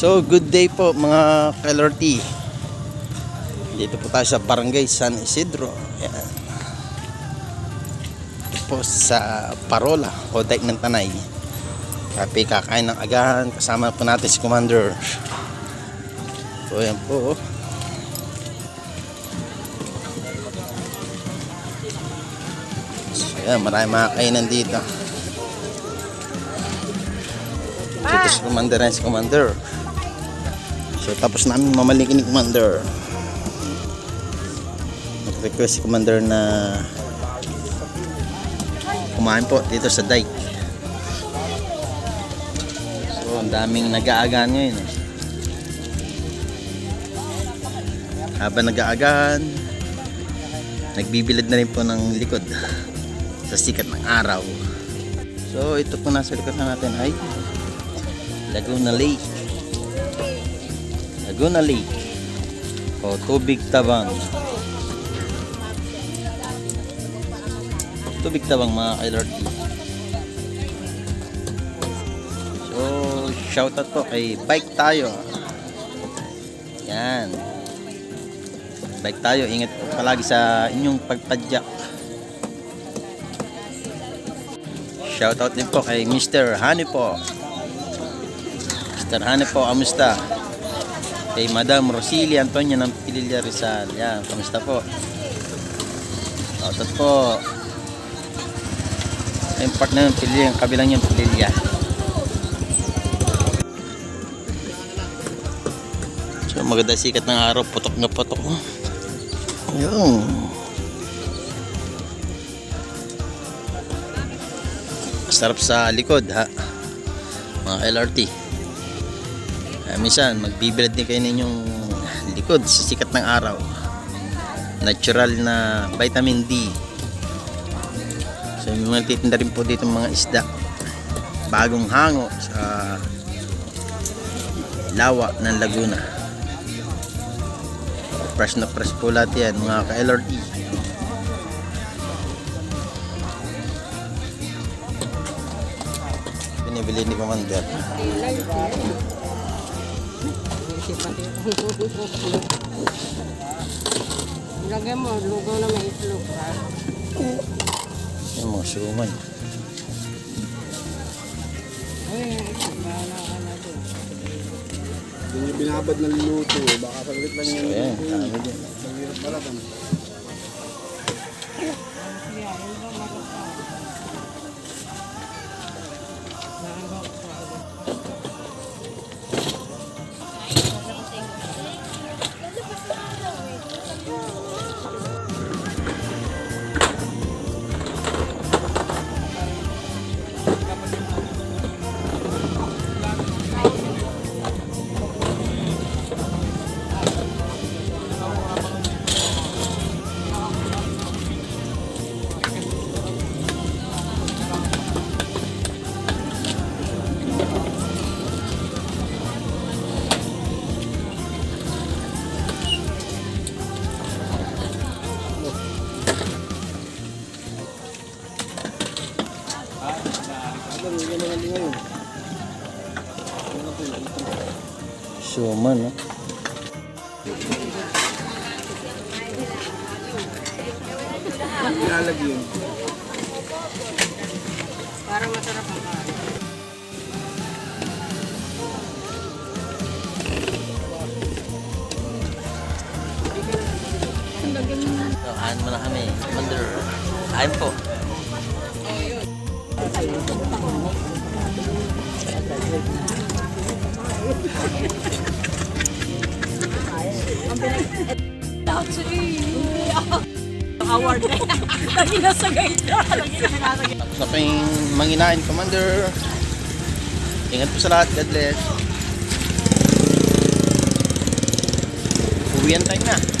So, good day po mga ka-LRT. Dito po tayo sa Barangay San Isidro. Ayan. Ito po sa Parola, o Dike ng Tanay. Kape kakain ng agahan. Kasama po natin si Commander. So, ayan po. oh. So, ayan, marami mga kainan dito. So, ito si Commander and si Commander. So, tapos namin mamalikin ni Commander. Nag-request si Commander na kumain po dito sa dike. So, ang daming nag-aagaan ngayon. eh. Habang nag-aagaan, nagbibilad na rin po ng likod sa sikat ng araw. So, ito po nasa likod na natin ay Laguna Lake. Laguna Lake. O Tubig Tabang. Tubig Tabang mga ka-LRT. So, shoutout po kay Bike Tayo. Yan. Bike tayo. Ingat palagi sa inyong pagpadyak. Shoutout din po kay Mr. Honey po. Mr. Hane po, kamusta? Kay Madam Rosili Antonia ng Pililla Rizal. Yan, kamusta po? Shoutout po. Yung part na yung Pililla, yung kabilang yung Pililla. So maganda sikat ng araw, putok na putok. Ayun. Sarap sa likod ha. Mga LRT. Ah, minsan, magbibilad din kayo ninyong likod sa sikat ng araw. Natural na vitamin D. So, may mga titinda rin po dito mga isda. Bagong hango sa lawa ng Laguna. Fresh na fresh po lahat yan, mga ka-LRT. Binibili ni Commander. Lagyan mo, lugaw na may itlog ha. Yan mga suman. Ay, ka na doon. Nyo binabad ng luto eh. Baka saglit lang yan. Ayan, dami din. Pala kan. Yeah, yun ba Suman, no? Nilalagyan. Para masarap ang kain. So, kain mo na kami. Commander. Kain po. Award na. Lagi na sa gate. Lagi na sinasagay. Tapos na kayong manginain, Commander. Ingat po sa lahat. God bless. Uwian tayo na.